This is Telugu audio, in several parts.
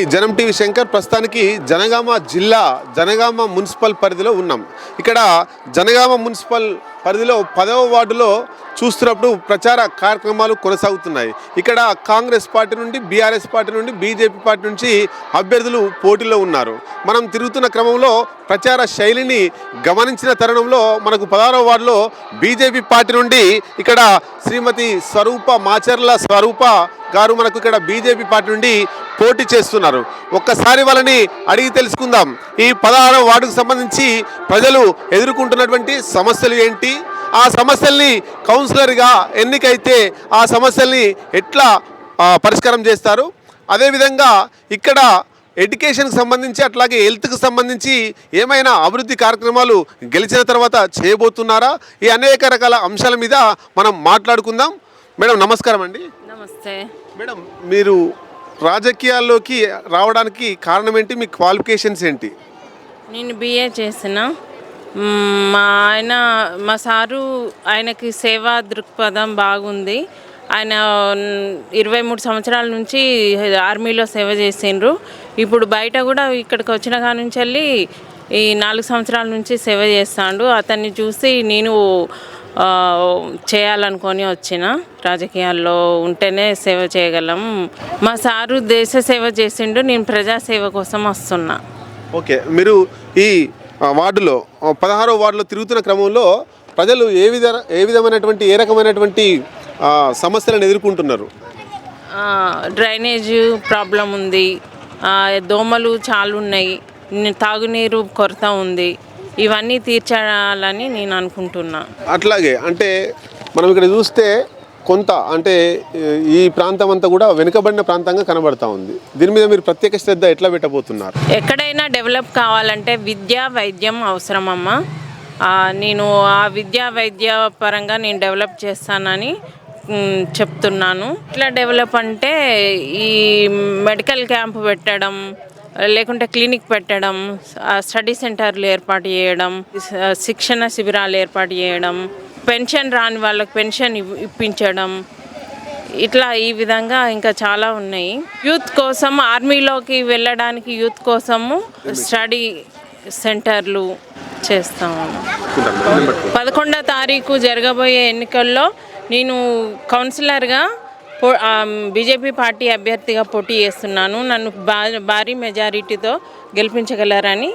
మీ జనం టీవీ శంకర్ ప్రస్తుతానికి జనగామ జిల్లా జనగామ మున్సిపల్ పరిధిలో ఉన్నాం. ఇక్కడ జనగామ మున్సిపల్ పరిధిలో పదవ వార్డులో చూస్తున్నప్పుడు ప్రచార కార్యక్రమాలు కొనసాగుతున్నాయి. ఇక్కడ కాంగ్రెస్ పార్టీ నుండి బీఆర్ఎస్ పార్టీ నుండి బీజేపీ పార్టీ నుంచి అభ్యర్థులు పోటీలో ఉన్నారు. మనం తిరుగుతున్న క్రమంలో ప్రచార శైలిని గమనించిన తరుణంలో మనకు పదహారవ వార్డులో బీజేపీ పార్టీ నుండి ఇక్కడ శ్రీమతి స్వరూప మాచర్ల స్వరూప గారు మనకు ఇక్కడ బీజేపీ పార్టీ నుండి పోటీ చేస్తున్నారు. ఒక్కసారి వాళ్ళని అడిగి తెలుసుకుందాం. ఈ పదహారవ వార్డుకు సంబంధించి ప్రజలు ఎదుర్కొంటున్నటువంటి సమస్యలు ఏంటి? ఆ సమస్యల్ని కౌన్సిలర్గా ఎన్నికైతే ఆ సమస్యల్ని ఎట్లా పరిష్కారం చేస్తారు? అదేవిధంగా ఇక్కడ ఎడ్యుకేషన్కి సంబంధించి అట్లాగే హెల్త్కి సంబంధించి ఏమైనా అభివృద్ధి కార్యక్రమాలు గెలిచిన తర్వాత చేయబోతున్నారా? ఈ అనేక రకాల అంశాల మీద మనం మాట్లాడుకుందాం. మేడం నమస్కారం అండి. నమస్తే. మేడం మీరు రాజకీయాల్లోకి రావడానికి కారణం ఏంటి? మీ క్వాలిఫికేషన్స్ ఏంటి? నేను బిఏ చేసిన. మా ఆయన మా సారు ఆయనకి సేవా దృక్పథం బాగుంది. ఆయన ఇరవై మూడు సంవత్సరాల నుంచి ఆర్మీలో సేవ చేసిండ్రు. ఇప్పుడు బయట కూడా ఇక్కడికి వచ్చిన కాడ నుంచి వెళ్ళి ఈ నాలుగు సంవత్సరాల నుంచి సేవ చేస్తాడు. అతన్ని చూసి నేను చేయాలనుకొని వచ్చిన. రాజకీయాల్లో ఉంటేనే సేవ చేయగలం. మా సారు దేశ సేవ చేసిండు. నేను ప్రజాసేవ కోసం వస్తున్నా. ఓకే. మీరు ఈ వార్డులో పదహారో వార్డులో తిరుగుతున్న క్రమంలో ప్రజలు ఏ విధ ఏ విధమైనటువంటి ఏ రకమైనటువంటి సమస్యలను ఎదుర్కొంటున్నారు? డ్రైనేజ్ ప్రాబ్లం ఉంది. దోమలు చాలా ఉన్నాయి. తాగునీరు కొరత ఉంది. ఇవన్నీ తీర్చాలని నేను అనుకుంటున్నా. అట్లాగే అంటే మనం ఇక్కడ చూస్తే కొంత అంటే ఈ ప్రాంతం అంతా కూడా వెనుకబడిన ప్రాంతంగా కనబడతా ఉంది. దీని మీద మీరు ప్రత్యేక శ్రద్ధ ఎట్లా పెట్టబోతున్నారు? ఎక్కడైనా డెవలప్ కావాలంటే విద్య వైద్యం అవసరమమ్మా. నేను ఆ విద్యా వైద్య పరంగా నేను డెవలప్ చేస్తానని చెప్తున్నాను. ఇట్లా డెవలప్ అంటే ఈ మెడికల్ క్యాంప్ పెట్టడం లేకుంటే క్లినిక్ పెట్టడం స్టడీ సెంటర్లు ఏర్పాటు చేయడం శిక్షణ శిబిరాలు ఏర్పాటు చేయడం పెన్షన్ రాని వాళ్ళకి పెన్షన్ ఇప్పించడం. ఇట్లా ఈ విధంగా ఇంకా చాలా ఉన్నాయి. యూత్ కోసం ఆర్మీలోకి వెళ్ళడానికి యూత్ కోసము స్టడీ సెంటర్లు చేస్తాము పదకొండో తారీఖు జరగబోయే ఎన్నికల్లో నేను కౌన్సిలర్గా పో- బీజేపీ పార్టీ అభ్యర్థిగా పోటీ చేస్తున్నాను. నన్ను భారీ మెజారిటీతో గెలిపించగలరని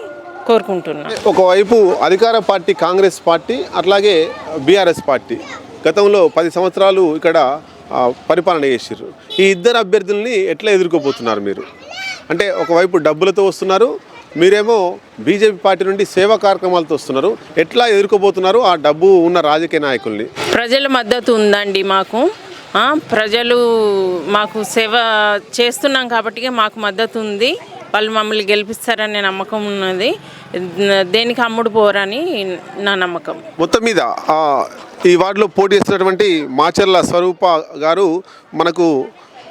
కోరుకుంటున్నాను ఒకవైపు అధికార పార్టీ కాంగ్రెస్ పార్టీ అట్లాగే బీఆర్ఎస్ పార్టీ గతంలో పది సంవత్సరాలు ఇక్కడ పరిపాలన చేసిర్రు. ఈ ఇద్దరు అభ్యర్థుల్ని ఎట్లా ఎదుర్కోబోతున్నారు మీరు? అంటే ఒకవైపు డబ్బులతో వస్తున్నారు మీరేమో బీజేపీ పార్టీ నుండి సేవా కార్యక్రమాలతో వస్తున్నారు. ఎట్లా ఎదుర్కోబోతున్నారు ఆ డబ్బు ఉన్న రాజకీయ నాయకుల్ని? ప్రజల మద్దతు ఉందండి మాకు. ప్రజలు మాకు సేవ చేస్తున్నాం కాబట్టి మాకు మద్దతు ఉంది. వాళ్ళు మమ్మల్ని గెలిపిస్తారనే నమ్మకం ఉన్నది. దేనికి అమ్ముడు పోరని నా నమ్మకం. మొత్తం మీద ఈ వార్డులో పోటీ చేస్తున్నటువంటి మాచర్ల స్వరూప గారు మనకు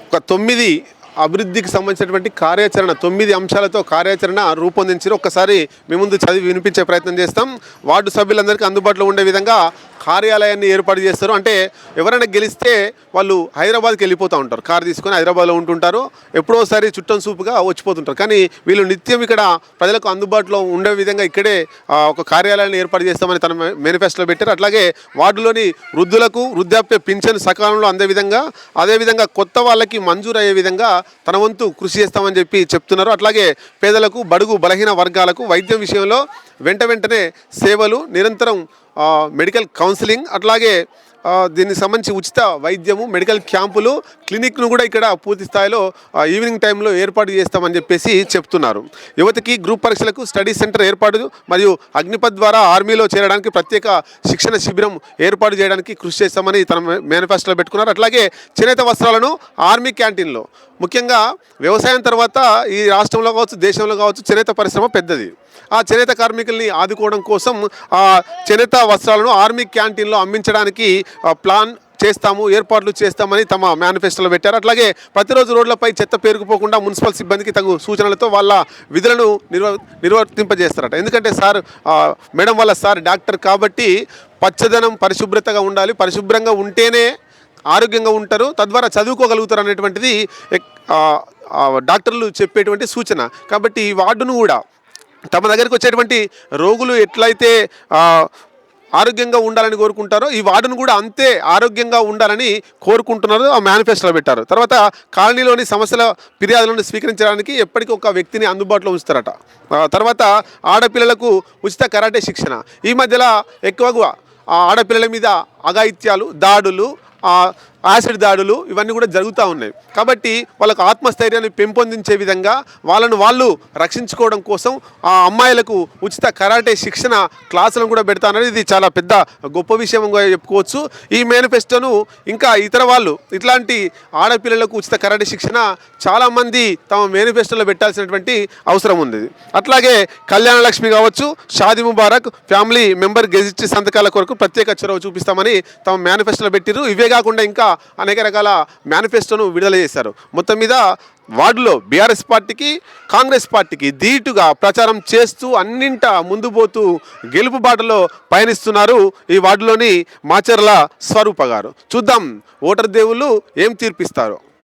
ఒక తొమ్మిది అభివృద్ధికి సంబంధించినటువంటి కార్యాచరణ తొమ్మిది అంశాలతో కార్యాచరణ రూపొందించారు. ఒక్కసారి మీ ముందు చదివి వినిపించే ప్రయత్నం చేస్తాం. వార్డు సభ్యులందరికీ అందుబాటులో ఉండే విధంగా కార్యాలయాన్ని ఏర్పాటు చేస్తారు. అంటే ఎవరైనా గెలిస్తే వాళ్ళు హైదరాబాద్కి వెళ్ళిపోతూ ఉంటారు. కారు తీసుకొని హైదరాబాద్లో ఉంటుంటారు. ఎప్పుడోసారి చుట్టం సూపుగా వచ్చిపోతుంటారు. కానీ వీళ్ళు నిత్యం ఇక్కడ ప్రజలకు అందుబాటులో ఉండే విధంగా ఇక్కడే ఒక కార్యాలయాన్ని ఏర్పాటు చేస్తామని తన మేనిఫెస్టోలో పెట్టారు. అట్లాగే వార్డులోని వృద్ధులకు వృద్ధాప్య పింఛన్ సకాలంలో అందే విధంగా అదేవిధంగా కొత్త వాళ్ళకి మంజూరు అయ్యే విధంగా తన వంతు కృషి చేస్తామని చెప్పి చెప్తున్నారు. అట్లాగే పేదలకు బడుగు బలహీన వర్గాలకు వైద్యం విషయంలో వెంట వెంటనే సేవలు నిరంతరం మెడికల్ కౌన్సిలింగ్ అట్లాగే దీనికి సంబంధించి ఉచిత వైద్యము మెడికల్ క్యాంపులు క్లినిక్ను కూడా ఇక్కడ పూర్తి స్థాయిలో ఈవినింగ్ టైంలో ఏర్పాటు చేస్తామని చెప్పేసి చెప్తున్నారు. యువతకి గ్రూప్ పరీక్షలకు స్టడీ సెంటర్ ఏర్పాటు మరియు అగ్నిపథ్ ద్వారా ఆర్మీలో చేరడానికి ప్రత్యేక శిక్షణ శిబిరం ఏర్పాటు చేయడానికి కృషి చేస్తామని తన మేనిఫెస్టోలో పెట్టుకున్నారు. అట్లాగే చేనేత వస్త్రాలను ఆర్మీ క్యాంటీన్లో. ముఖ్యంగా వ్యవసాయం తర్వాత ఈ రాష్ట్రంలో కావచ్చు దేశంలో కావచ్చు చేనేత పరిశ్రమ పెద్దది. ఆ చేనేత కార్మికుల్ని ఆదుకోవడం కోసం ఆ చేనేత వస్త్రాలను ఆర్మీ క్యాంటీన్లో అమ్మించడానికి ప్లాన్ చేస్తాము ఏర్పాట్లు చేస్తామని తమ మేనిఫెస్టోలో పెట్టారు. అట్లాగే ప్రతిరోజు రోడ్లపై చెత్త పేరుకుపోకుండా మున్సిపల్ సిబ్బందికి తగు సూచనలతో వాళ్ళ విధులను నిర్వ నిర్వర్తింపజేస్తారట. ఎందుకంటే సార్ మేడం వాళ్ళ సార్ డాక్టర్ కాబట్టి పచ్చదనం పరిశుభ్రతగా ఉండాలి. పరిశుభ్రంగా ఉంటేనే ఆరోగ్యంగా ఉంటారు. తద్వారా చదువుకోగలుగుతారు అనేటువంటిది డాక్టర్లు చెప్పేటువంటి సూచన. కాబట్టి ఈ వార్డును కూడా తమ దగ్గరికి వచ్చేటువంటి రోగులు ఎట్లయితే ఆరోగ్యంగా ఉండాలని కోరుకుంటారో ఈ వార్డును కూడా అంతే ఆరోగ్యంగా ఉండాలని కోరుకుంటున్నారు ఆ మేనిఫెస్టోలో పెట్టారు. తర్వాత కాలనీలోని సమస్యల ఫిర్యాదులను స్వీకరించడానికి ఎప్పటికీ ఒక వ్యక్తిని అందుబాటులో ఉంచుతారట. తర్వాత ఆడపిల్లలకు ఉచిత కరాటే శిక్షణ. ఈ మధ్యలో ఎక్కువగా ఆడపిల్లల మీద అఘాయిత్యాలు దాడులు యాసిడ్ దాడులు ఇవన్నీ కూడా జరుగుతూ ఉన్నాయి. కాబట్టి వాళ్ళకు ఆత్మస్థైర్యాన్ని పెంపొందించే విధంగా వాళ్ళను వాళ్ళు రక్షించుకోవడం కోసం ఆ అమ్మాయిలకు ఉచిత కరాటే శిక్షణ క్లాసులను కూడా పెడతానని ఇది చాలా పెద్ద గొప్ప విషయంగా చెప్పుకోవచ్చు. ఈ మేనిఫెస్టోను ఇంకా ఇతర వాళ్ళు ఇట్లాంటి ఆడపిల్లలకు ఉచిత కరాటే శిక్షణ చాలామంది తమ మేనిఫెస్టోలో పెట్టాల్సినటువంటి అవసరం ఉంది. అట్లాగే కళ్యాణ లక్ష్మి కావచ్చు Shadi Mubarak family member gazette సంతకాల కొరకు ప్రత్యేక చొరవ చూపిస్తామని తమ మేనిఫెస్టోలో పెట్టిరు ఇవే కాకుండా ఇంకా అనేక రకాల మేనిఫెస్టోను విడుదల చేశారు. మొత్తం మీద వార్డులో బీఆర్ఎస్ పార్టీకి కాంగ్రెస్ పార్టీకి ధీటుగా ప్రచారం చేస్తూ అన్నింట ముందు పోతూ గెలుపు బాటలో పయనిస్తున్నారు ఈ వార్డులోని మాచర్ల స్వరూప గారు. చూద్దాం ఓటర్ దేవుళ్ళు ఏం తీర్పిస్తారు.